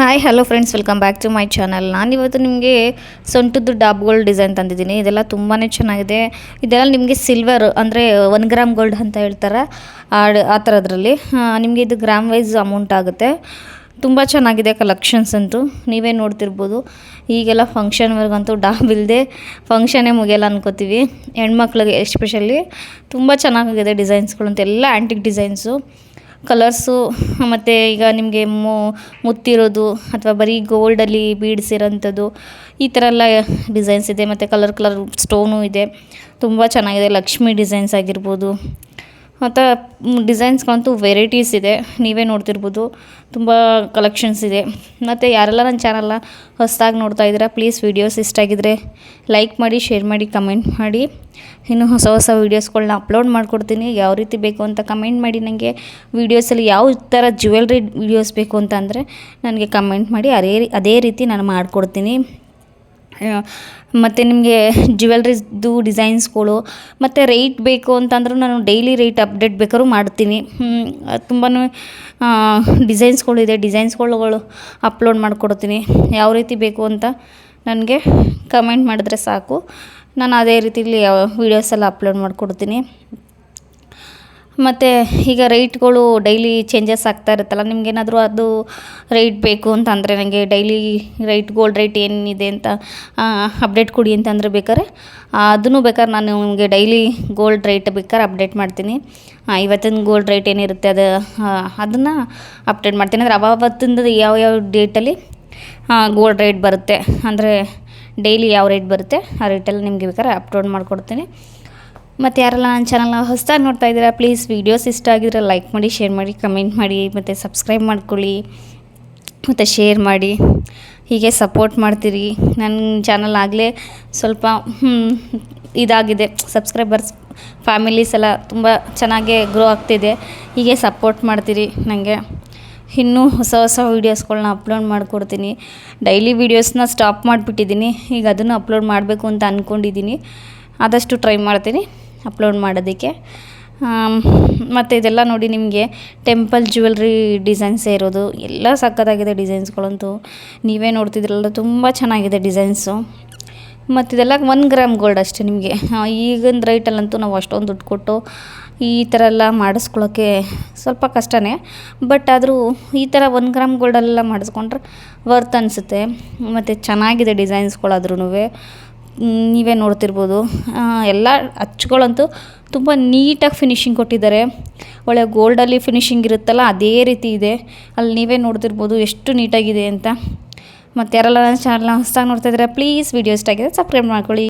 Hi hello friends welcome back to my channel ನಾನಿವತ್ತು ನಿಮಗೆ ಸೊಂಟದ್ದು ಡಾಬ್ಗೋಲ್ಡ್ design ತಂದಿದ್ದೀನಿ. ಇದೆಲ್ಲ ತುಂಬಾ ಚೆನ್ನಾಗಿದೆ. ಇದೆಲ್ಲ ನಿಮಗೆ ಸಿಲ್ವರ್ ಅಂದರೆ ಒನ್ ಗ್ರಾಮ್ ಗೋಲ್ಡ್ ಅಂತ ಹೇಳ್ತಾರೆ. ಆ ಆ ಥರದ್ರಲ್ಲಿ ನಿಮಗೆ ಇದು ಗ್ರಾಮ್ ವೈಸ್ ಅಮೌಂಟ್ ಆಗುತ್ತೆ. ತುಂಬ ಚೆನ್ನಾಗಿದೆ ಕಲೆಕ್ಷನ್ಸ್ ಅಂತೂ. ನೀವೇ ನೋಡ್ತಿರ್ಬೋದು. ಈಗೆಲ್ಲ ಫಂಕ್ಷನ್ವರೆಗಂತೂ ಡಾಬ್ ಇಲ್ಲದೆ ಫಂಕ್ಷನೇ ಮುಗಿಯಲ್ಲ ಅನ್ಕೋತೀವಿ. ಹೆಣ್ಮಕ್ಳಿಗೆ ಎಸ್ಪೆಷಲಿ ತುಂಬ ಚೆನ್ನಾಗಿದೆ ಡಿಸೈನ್ಸ್ಗಳು ಅಂತ ಎಲ್ಲ ಆ್ಯಂಟಿಕ್ ಡಿಸೈನ್ಸು ಕಲರ್ಸು ಮತ್ತು ಈಗ ನಿಮಗೆ ಮುತ್ತಿರೋದು ಅಥವಾ ಬರೀ ಗೋಲ್ಡಲ್ಲಿ ಬೀಡ್ಸ್ ಇರೋಂಥದ್ದು ಈ ಥರ ಎಲ್ಲ ಡಿಸೈನ್ಸ್ ಇದೆ. ಮತ್ತು ಕಲರ್ ಕಲರ್ ಸ್ಟೋನು ಇದೆ. ತುಂಬ ಚೆನ್ನಾಗಿದೆ. ಲಕ್ಷ್ಮಿ ಡಿಸೈನ್ಸ್ ಆಗಿರ್ಬೋದು. ಮತ್ತು ಡಿಸೈನ್ಸ್ಗಂತೂ ವೆರೈಟೀಸ್ ಇದೆ. ನೀವೇ ನೋಡ್ತಿರ್ಬೋದು. ತುಂಬ ಕಲೆಕ್ಷನ್ಸ್ ಇದೆ. ಮತ್ತು ಯಾರೆಲ್ಲ ನನ್ನ ಚಾನಲ್ನ ಹೊಸದಾಗಿ ನೋಡ್ತಾ ಇದ್ದೀರಾ, ಪ್ಲೀಸ್ ವೀಡಿಯೋಸ್ ಇಷ್ಟ ಆಗಿದ್ರೆ ಲೈಕ್ ಮಾಡಿ, ಶೇರ್ ಮಾಡಿ, ಕಮೆಂಟ್ ಮಾಡಿ. ಇನ್ನು ಹೊಸ ಹೊಸ ವೀಡಿಯೋಸ್ಗಳನ್ನ ಅಪ್ಲೋಡ್ ಮಾಡಿಕೊಡ್ತೀನಿ. ಯಾವ ರೀತಿ ಬೇಕು ಅಂತ ಕಮೆಂಟ್ ಮಾಡಿ. ನನಗೆ ವೀಡಿಯೋಸಲ್ಲಿ ಯಾವ ಥರ ಜ್ಯುವೆಲ್ರಿ ವೀಡಿಯೋಸ್ ಬೇಕು ಅಂತ ಅಂದರೆ, ನನಗೆ ಕಮೆಂಟ್ ಮಾಡಿ ಅದೇ ಅದೇ ರೀತಿ ನಾನು ಮಾಡಿಕೊಡ್ತೀನಿ. ಮತ್ತು ನಿಮಗೆ ಜ್ಯುವೆಲ್ರೀಸ್ದು ಡಿಸೈನ್ಸ್ಗಳು ಮತ್ತು ರೇಟ್ ಬೇಕು ಅಂತಂದ್ರೆ ನಾನು ಡೈಲಿ ರೇಟ್ ಅಪ್ಡೇಟ್ ಬೇಕಾದ್ರೂ ಮಾಡ್ತೀನಿ. ತುಂಬಾ ಡಿಸೈನ್ಸ್ಗಳಿದೆ ಡಿಸೈನ್ಸ್ಗಳುಗಳು ಅಪ್ಲೋಡ್ ಮಾಡಿಕೊಡ್ತೀನಿ. ಯಾವ ರೀತಿ ಬೇಕು ಅಂತ ನನಗೆ ಕಮೆಂಟ್ ಮಾಡಿದ್ರೆ ಸಾಕು. ನಾನು ಅದೇ ರೀತಿಲಿ ವೀಡಿಯೋಸೆಲ್ಲ ಅಪ್ಲೋಡ್ ಮಾಡಿಕೊಡ್ತೀನಿ. ಮತ್ತು ಈಗ ರೇಟ್ಗಳು ಡೈಲಿ ಚೇಂಜಸ್ ಆಗ್ತಾ ಇರುತ್ತಲ್ಲ, ನಿಮ್ಗೇನಾದರೂ ಅದು ರೇಟ್ ಬೇಕು ಅಂತಂದರೆ ನನಗೆ ಡೈಲಿ ರೇಟ್ ಗೋಲ್ಡ್ ರೇಟ್ ಏನಿದೆ ಅಂತ ಅಪ್ಡೇಟ್ ಕೊಡಿ ಅಂತಂದರೆ ಬೇಕಾದ್ರೆ ಅದನ್ನು ಬೇಕಾದ್ರೆ ನಾನು ನಿಮಗೆ ಡೈಲಿ ಗೋಲ್ಡ್ ರೇಟ್ ಬೇಕಾದ್ರೆ ಅಪ್ಡೇಟ್ ಮಾಡ್ತೀನಿ. ಇವತ್ತಿನ ಗೋಲ್ಡ್ ರೇಟ್ ಏನಿರುತ್ತೆ ಅದು ಅದನ್ನು ಅಪ್ಡೇಟ್ ಮಾಡ್ತೀನಿ. ಅಂದರೆ ಅವಾವತ್ತಿಂದ ಯಾವ ಯಾವ ಡೇಟಲ್ಲಿ ಗೋಲ್ಡ್ ರೇಟ್ ಬರುತ್ತೆ, ಅಂದರೆ ಡೈಲಿ ಯಾವ ರೇಟ್ ಬರುತ್ತೆ, ಆ ರೇಟಲ್ಲಿ ನಿಮಗೆ ಬೇಕಾದ್ರೆ ಅಪ್ಲೋಡ್ ಮಾಡಿಕೊಡ್ತೀನಿ. ಮತ್ತು ಯಾರೆಲ್ಲ ನನ್ನ ಚಾನಲ್ನ ಹೊಸದಾಗಿ ನೋಡ್ತಾ ಇದ್ದೀರಾ ಪ್ಲೀಸ್ ವೀಡಿಯೋಸ್ ಇಷ್ಟ ಆಗಿದ್ರೆ ಲೈಕ್ ಮಾಡಿ ಶೇರ್ ಮಾಡಿ ಕಮೆಂಟ್ ಮಾಡಿ, ಮತ್ತು ಸಬ್ಸ್ಕ್ರೈಬ್ ಮಾಡ್ಕೊಳ್ಳಿ, ಮತ್ತು ಶೇರ್ ಮಾಡಿ, ಹೀಗೆ ಸಪೋರ್ಟ್ ಮಾಡ್ತೀರಿ. ನನ್ನ ಚಾನಲ್ ಆಗಲೇ ಸ್ವಲ್ಪ ಇದಾಗಿದೆ. ಸಬ್ಸ್ಕ್ರೈಬರ್ಸ್ ಫ್ಯಾಮಿಲೀಸ್ ಎಲ್ಲ ತುಂಬ ಚೆನ್ನಾಗೇ ಗ್ರೋ ಆಗ್ತಿದೆ. ಹೀಗೆ ಸಪೋರ್ಟ್ ಮಾಡ್ತೀರಿ ನನಗೆ ಇನ್ನೂ ಹೊಸ ಹೊಸ ವೀಡಿಯೋಸ್ಗಳನ್ನ ಅಪ್ಲೋಡ್ ಮಾಡಿಕೊಡ್ತೀನಿ. ಡೈಲಿ ವೀಡಿಯೋಸ್ನ ಸ್ಟಾಪ್ ಮಾಡಿಬಿಟ್ಟಿದ್ದೀನಿ. ಈಗ ಅದನ್ನು ಅಪ್ಲೋಡ್ ಮಾಡಬೇಕು ಅಂತ ಅಂದ್ಕೊಂಡಿದ್ದೀನಿ ಆದಷ್ಟು ಟ್ರೈ ಮಾಡ್ತೀನಿ. ಅಪ್ಲೋಡ್ ಮಾಡೋದಕ್ಕೆ. ಮತ್ತು ಇದೆಲ್ಲ ನೋಡಿ ನಿಮಗೆ ಟೆಂಪಲ್ ಜ್ಯುವೆಲ್ರಿ ಡಿಸೈನ್ಸೇ ಇರೋದು, ಎಲ್ಲ ಸಕ್ಕತ್ತಾಗಿದೆ ಡಿಸೈನ್ಸ್ಗಳಂತೂ. ನೀವೇ ನೋಡ್ತಿದ್ರಲ್ಲ, ತುಂಬ ಚೆನ್ನಾಗಿದೆ ಡಿಸೈನ್ಸು. ಮತ್ತು ಇದೆಲ್ಲ ಒನ್ ಗ್ರಾಮ್ ಗೋಲ್ಡ್ ಅಷ್ಟೇ ನಿಮಗೆ. ಈಗಿನ ರೈಟಲ್ಲಂತೂ ನಾವು ಅಷ್ಟೊಂದು ದುಡ್ಡು ಕೊಟ್ಟು ಈ ಥರ ಎಲ್ಲ ಮಾಡಿಸ್ಕೊಳ್ಳೋಕ್ಕೆ ಸ್ವಲ್ಪ ಕಷ್ಟವೇ ಬಟ್ ಆದರೂ ಈ ಥರ ಒನ್ ಗ್ರಾಮ್ ಗೋಲ್ಡಲ್ಲೆಲ್ಲ ಮಾಡಿಸ್ಕೊಂಡ್ರೆ ವರ್ತ್ ಅನಿಸುತ್ತೆ. ಮತ್ತು ಚೆನ್ನಾಗಿದೆ ಡಿಸೈನ್ಸ್ಗಳಾದ್ರೂ ನೀವೇ ನೋಡ್ತಿರ್ಬೋದು. ಎಲ್ಲ ಅಚ್ಚುಗಳಂತೂ ತುಂಬ ನೀಟಾಗಿ ಫಿನಿಶಿಂಗ್ ಕೊಟ್ಟಿದ್ದಾರೆ. ಒಳ್ಳೆ ಗೋಲ್ಡಲ್ಲಿ ಫಿನಿಶಿಂಗ್ ಇರುತ್ತಲ್ಲ, ಅದೇ ರೀತಿ ಇದೆ. ಅಲ್ಲಿ ನೀವೇ ನೋಡ್ತಿರ್ಬೋದು ಎಷ್ಟು ನೀಟಾಗಿದೆ ಅಂತ. ಮತ್ತು ಯಾರೆಲ್ಲ ನನ್ನ ಚಾನಲ್ನ ನೋಡ್ತಾ ಇದ್ದೀರಾ ಪ್ಲೀಸ್ ವೀಡಿಯೋ ಇಷ್ಟ ಆಗಿದೆ ಸಬ್ಸ್ಕ್ರೈಬ್ ಮಾಡ್ಕೊಳ್ಳಿ.